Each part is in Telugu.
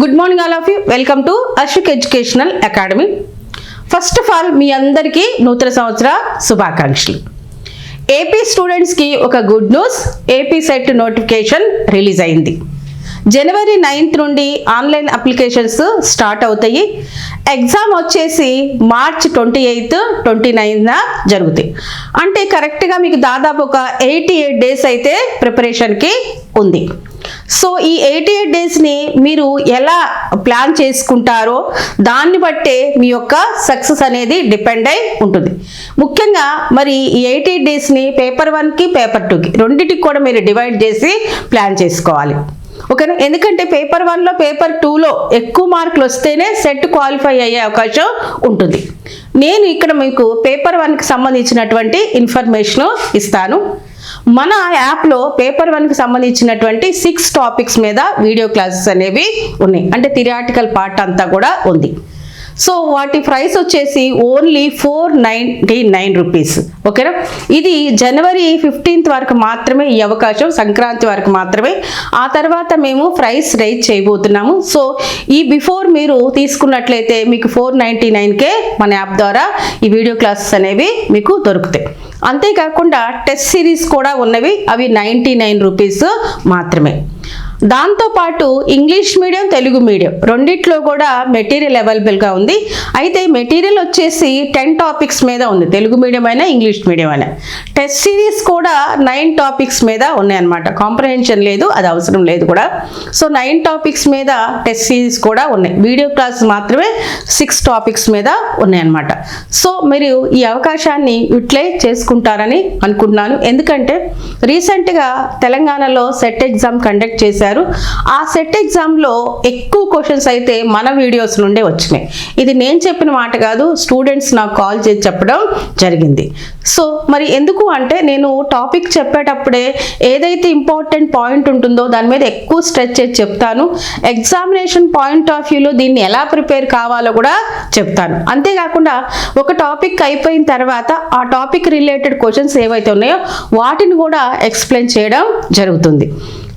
Good morning all of you welcome to Ashok educational academy first of all మీ అందరికీ నూతన సంవత్సర శుభాకాంక్షలు. ఏపీ స్టూడెంట్స్కి ఒక good news AP SET notification release అయింది. జనవరి నైన్త్ నుండి ఆన్లైన్ అప్లికేషన్స్ స్టార్ట్ అవుతాయి. ఎగ్జామ్ వచ్చేసి మార్చ్ ట్వంటీ ఎయిత్ ట్వంటీ నైన్త్న జరుగుతాయి. అంటే కరెక్ట్గా మీకు దాదాపు ఒక ఎయిటీ ఎయిట్ డేస్ అయితే ప్రిపరేషన్కి ఉంది. సో ఈ ఎయిటీ ఎయిట్ డేస్ని మీరు ఎలా ప్లాన్ చేసుకుంటారో దాన్ని బట్టే మీ యొక్క సక్సెస్ అనేది డిపెండ్ అయి ఉంటుంది. ముఖ్యంగా మరి ఈ ఎయిటీ ఎయిట్ డేస్ని పేపర్ వన్కి పేపర్ టూకి రెండింటికి కూడా మీరు డివైడ్ చేసి ప్లాన్ చేసుకోవాలి. ఓకేనా? ఎందుకంటే పేపర్ వన్లో పేపర్ టూలో ఎక్కువ మార్కులు వస్తేనే సెట్ క్వాలిఫై అయ్యే అవకాశం ఉంటుంది. నేను ఇక్కడ మీకు పేపర్ వన్కి సంబంధించినటువంటి ఇన్ఫర్మేషన్ ఇస్తాను. మన యాప్లో పేపర్ వన్కి సంబంధించినటువంటి సిక్స్ టాపిక్స్ మీద వీడియో క్లాసెస్ అనేవి ఉన్నాయి. అంటే థిరాటికల్ పార్ట్ అంతా కూడా ఉంది. సో వాటి ప్రైస్ వచ్చేసి only four ninety nine rupees ఓకేనా ఇది జనవరి ఫిఫ్టీన్త్ వరకు మాత్రమే ఈ అవకాశం సంక్రాంతి వరకు మాత్రమే. ఆ తర్వాత మేము ప్రైస్ రైజ్ చేయబోతున్నాము. సో ఈ బిఫోర్ మీరు తీసుకున్నట్లయితే మీకు ఫోర్ నైంటీ నైన్కే మన యాప్ ద్వారా ఈ వీడియో క్లాసెస్ అనేవి మీకు దొరుకుతాయి. అంతేకాకుండా టెస్ట్ సిరీస్ కూడా ఉన్నవి అవి నైంటీ నైన్ రూపీస్ మాత్రమే. దాంతోపాటు ఇంగ్లీష్ మీడియం తెలుగు మీడియం రెండిట్లో కూడా మెటీరియల్ అవైలబుల్గా ఉంది. అయితే మెటీరియల్ వచ్చేసి టెన్ టాపిక్స్ మీద ఉంది. తెలుగు మీడియం అయినా ఇంగ్లీష్ మీడియం అయినా. టెస్ట్ సిరీస్ కూడా నైన్ టాపిక్స్ మీద ఉన్నాయన్నమాట. కాంప్రహెన్షన్ లేదు అది అవసరం లేదు కూడా. సో నైన్ టాపిక్స్ మీద టెస్ట్ సిరీస్ కూడా ఉన్నాయి. వీడియో క్లాస్ మాత్రమే సిక్స్ టాపిక్స్ మీద ఉన్నాయన్నమాట. సో మీరు ఈ అవకాశాన్ని యూటిలైజ్ చేసుకుంటారని అనుకుంటున్నాను. ఎందుకంటే రీసెంట్గా తెలంగాణలో సెట్ ఎగ్జామ్ కండక్ట్ చేశారు. ఆ సెట్ ఎగ్జామ్లో ఎక్కువ క్వశ్చన్స్ అయితే మన వీడియోస్ నుండే వచ్చినాయి. ఇది నేను చెప్పిన మాట కాదు స్టూడెంట్స్ నాకు కాల్ చేసి చెప్పడం జరిగింది. సో మరి ఎందుకు అంటే నేను టాపిక్ చెప్పేటప్పుడే ఏదైతే ఇంపార్టెంట్ పాయింట్ ఉంటుందో దాని మీద ఎక్కువ స్ట్రెచ్ చేసి చెప్తాను. ఎగ్జామినేషన్ పాయింట్ ఆఫ్ వ్యూలో దీన్ని ఎలా ప్రిపేర్ కావాలో కూడా చెప్తాను. అంతేకాకుండా ఒక టాపిక్ అయిపోయిన తర్వాత ఆ టాపిక్ రిలేటెడ్ క్వశ్చన్స్ ఏవైతే ఉన్నాయో వాటిని కూడా ఎక్స్ప్లెయిన్ చేయడం జరుగుతుంది.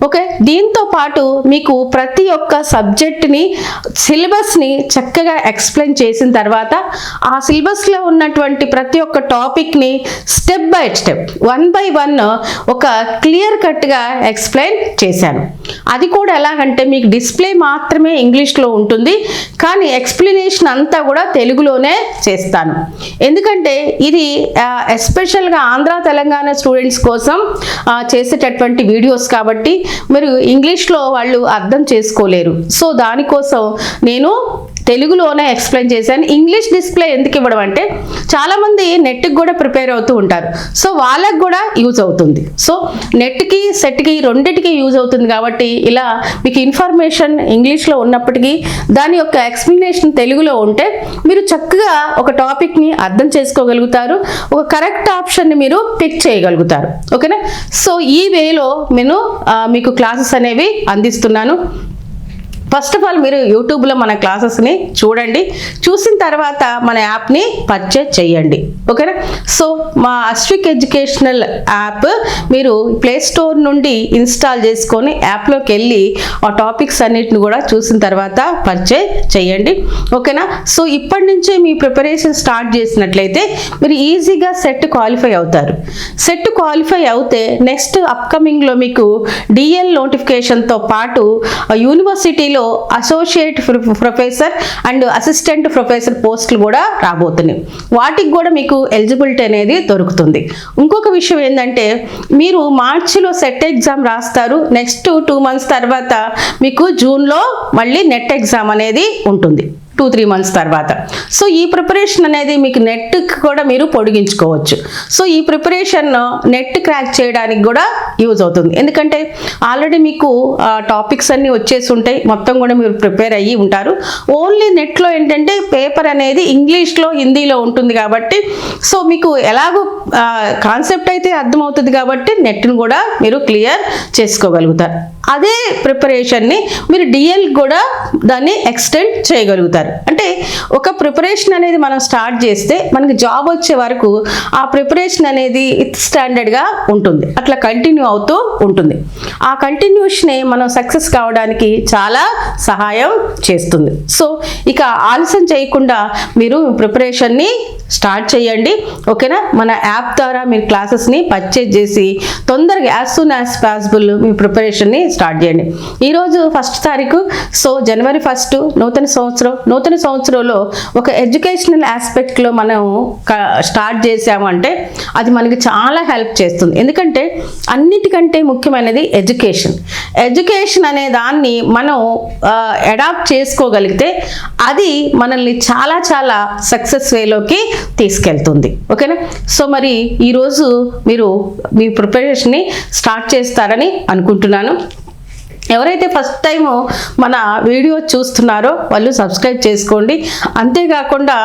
ఓకే? దీంతో పాటు మీకు ప్రతి ఒక్క సబ్జెక్ట్ని సిలబస్ని చక్కగా ఎక్స్ప్లెయిన్ చేసిన తర్వాత ఆ సిలబస్లో ఉన్నటువంటి ప్రతి ఒక్క టాపిక్ని step by step one by one ఒక క్లియర్ కట్గా ఎక్స్ప్లెయిన్ చేశాను. అది కూడా ఎలాగంటే మీకు డిస్ప్లే మాత్రమే ఇంగ్లీష్లో ఉంటుంది కానీ ఎక్స్ప్లెనేషన్ అంతా కూడా తెలుగులోనే చేస్తాను. ఎందుకంటే ఇది ఎస్పెషల్గా ఆంధ్ర తెలంగాణ స్టూడెంట్స్ కోసం చేసేటటువంటి వీడియోస్ కాబట్టి మీరు ఇంగ్లీష్లో వాళ్ళు అర్థం చేసుకోలేరు. సో దానికోసం నేను తెలుగులోనే ఎక్స్ప్లెయిన్ చేశాను. ఇంగ్లీష్ డిస్ప్లే ఎందుకు ఇవ్వడం అంటే చాలామంది నెట్కి కూడా ప్రిపేర్ అవుతూ ఉంటారు. సో వాళ్ళకు కూడా యూజ్ అవుతుంది. సో నెట్కి సెట్కి రెండింటికి యూజ్ అవుతుంది కాబట్టి ఇలా మీకు ఇన్ఫర్మేషన్ ఇంగ్లీష్లో ఉన్నప్పటికీ దాని యొక్క ఎక్స్ప్లెనేషన్ తెలుగులో ఉంటే మీరు చక్కగా ఒక టాపిక్ని అర్థం చేసుకోగలుగుతారు. ఒక కరెక్ట్ ఆప్షన్ని మీరు పిక్ చేయగలుగుతారు. ఓకేనా సో ఈ వేలో నేను మీకు క్లాసెస్ అనేవి అందిస్తున్నాను. ఫస్ట్ ఆఫ్ ఆల్ మీరు యూట్యూబ్లో మన క్లాసెస్ని చూడండి. చూసిన తర్వాత మన యాప్ని పర్చేజ్ చేయండి. ఓకేనా సో మా అశ్విక్ ఎడ్యుకేషనల్ యాప్ మీరు ప్లే స్టోర్ నుండి ఇన్స్టాల్ చేసుకొని యాప్లోకి వెళ్ళి ఆ టాపిక్స్ అన్నిటిని కూడా చూసిన తర్వాత పర్చేజ్ చేయండి. ఓకేనా సో ఇప్పటి నుంచే మీ ప్రిపరేషన్ స్టార్ట్ చేసినట్లయితే మీరు ఈజీగా సెట్ క్వాలిఫై అవుతారు. సెట్ క్వాలిఫై అవుతే నెక్స్ట్ అప్కమింగ్లో మీకు డిఎల్ నోటిఫికేషన్తో పాటు ఆ, యూనివర్సిటీలో associate pro- professor and assistant professor పోస్టులు కూడా రాబోతున్నాయి. వాటికి కూడా మీకు ఎలిజిబిలిటీ అనేది దొరుకుతుంది. ఇంకొక విషయం ఏంటంటే మీరు మార్చిలో సెట్ ఎగ్జామ్ రాస్తారు. నెక్స్ట్ టూ మంత్స్ తర్వాత మీకు జూన్లో మళ్ళీ నెట్ ఎగ్జామ్ అనేది ఉంటుంది. టూ త్రీ మంత్స్ తర్వాత. సో ఈ ప్రిపరేషన్ అనేది మీకు నెట్ కూడా మీరు పొడిగించుకోవచ్చు. సో ఈ ప్రిపరేషన్ నెట్ క్రాక్ చేయడానికి కూడా యూజ్ అవుతుంది. ఎందుకంటే ఆల్రెడీ మీకు టాపిక్స్ అన్నీ వచ్చేసి ఉంటాయి. మొత్తం కూడా మీరు ప్రిపేర్ అయ్యి ఉంటారు. ఓన్లీ నెట్లో ఏంటంటే పేపర్ అనేది ఇంగ్లీష్లో హిందీలో ఉంటుంది కాబట్టి సో మీకు ఎలాగో కాన్సెప్ట్ అయితే అర్థమవుతుంది కాబట్టి నెట్ను కూడా మీరు క్లియర్ చేసుకోగలుగుతారు. అదే ప్రిపరేషన్ని మీరు డిఎల్ కూడా దాన్ని ఎక్స్టెండ్ చేయగలుగుతారు. అంటే ఒక ప్రిపరేషన్ అనేది మనం స్టార్ట్ చేస్తే మనకి జాబ్ వచ్చే వరకు ఆ ప్రిపరేషన్ అనేది స్టాండర్డ్గా ఉంటుంది. అట్లా కంటిన్యూ అవుతూ ఉంటుంది. ఆ కంటిన్యూషనే మనం సక్సెస్ కావడానికి చాలా సహాయం చేస్తుంది. సో ఇక ఆలస్యం చేయకుండా మీరు ప్రిపరేషన్ని స్టార్ట్ చేయండి. ఓకేనా? మన యాప్ ద్వారా మీరు క్లాసెస్ని పర్చేజ్ చేసి తొందరగా యాజ్ సూన్ యాజ్ పాసిబుల్ మీ ప్రిపరేషన్ని స్టార్ట్ చేయండి. ఈరోజు ఫస్ట్ తారీఖు సో జనవరి ఫస్ట్ నూతన సంవత్సరం నూతన సంవత్సరంలో ఒక ఎడ్యుకేషనల్ ఆస్పెక్ట్లో మనం స్టార్ట్ చేసామంటే అది మనకి చాలా హెల్ప్ చేస్తుంది. ఎందుకంటే అన్నిటికంటే ముఖ్యమైనది ఎడ్యుకేషన్. ఎడ్యుకేషన్ అనే దాన్ని మనం అడాప్ట్ చేసుకోగలిగితే అది మనల్ని చాలా చాలా సక్సెస్ వేలోకి తీసుకెళ్తుంది. ఓకేనా? సో మరి ఈరోజు మీరు మీ ప్రిపరేషన్ని స్టార్ట్ చేస్తారని అనుకుంటున్నాను. ఎవరైతే ఫస్ట్ టైం మన వీడియో చూస్తున్నారో వాళ్ళు సబ్స్క్రైబ్ చేసుకోండి. అంతేకాకుండా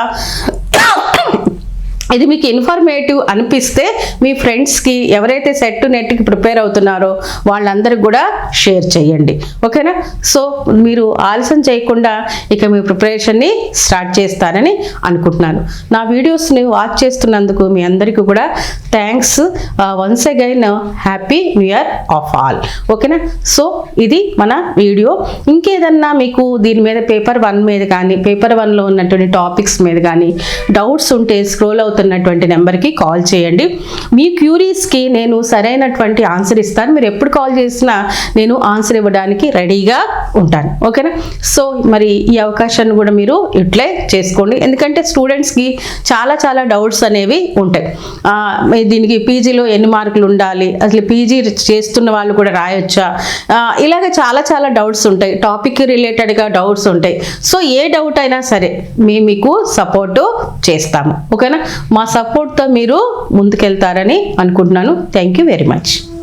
ఇది మీకు ఇన్ఫర్మేటివ్ అనిపిస్తే మీ ఫ్రెండ్స్కి ఎవరైతే సెట్ నెట్కి ప్రిపేర్ అవుతున్నారో వాళ్ళందరికీ కూడా షేర్ చేయండి. ఓకేనా? సో మీరు ఆలస్యం చేయకుండా ఇక మీ ప్రిపరేషన్ని స్టార్ట్ చేస్తారని అనుకుంటున్నాను. నా వీడియోస్ని వాచ్ చేస్తున్నందుకు మీ అందరికీ కూడా thanks once again happy new year of all ఓకేనా? సో ఇది మన వీడియో ఇంకేదన్నా మీకు దీని మీద పేపర్ వన్ మీద కానీ పేపర్ వన్లో ఉన్నటువంటి టాపిక్స్ మీద కానీ డౌట్స్ ఉంటే స్క్రోల్ అవుతున్నటువంటి నెంబర్కి కాల్ చేయండి. మీ క్యూరీస్కి నేను సరైనటువంటి ఆన్సర్ ఇస్తాను. మీరు ఎప్పుడు కాల్ చేసినా నేను ఆన్సర్ ఇవ్వడానికి రెడీగా ఉంటాను. ఓకేనా? సో మరి ఈ అవకాశాన్ని కూడా మీరు ఇట్లే చేసుకోండి. ఎందుకంటే స్టూడెంట్స్కి చాలా చాలా డౌట్స్ అనేవి ఉంటాయి. దీనికి పీజీలో ఎన్ని మార్కులు ఉండాలి? అసలు పీజీ చేస్తున్న వాళ్ళు కూడా రాయొచ్చా? ఇలాగ చాలా చాలా డౌట్స్ ఉంటాయి. టాపిక్ రిలేటెడ్గా డౌట్స్ ఉంటాయి. సో ఏ డౌట్ అయినా సరే మేము మీకు సపోర్టు చేస్తాము. ఓకేనా? మా సపోర్ట్తో మీరు ముందుకెళ్తారని అనుకుంటున్నాను. Thank you very much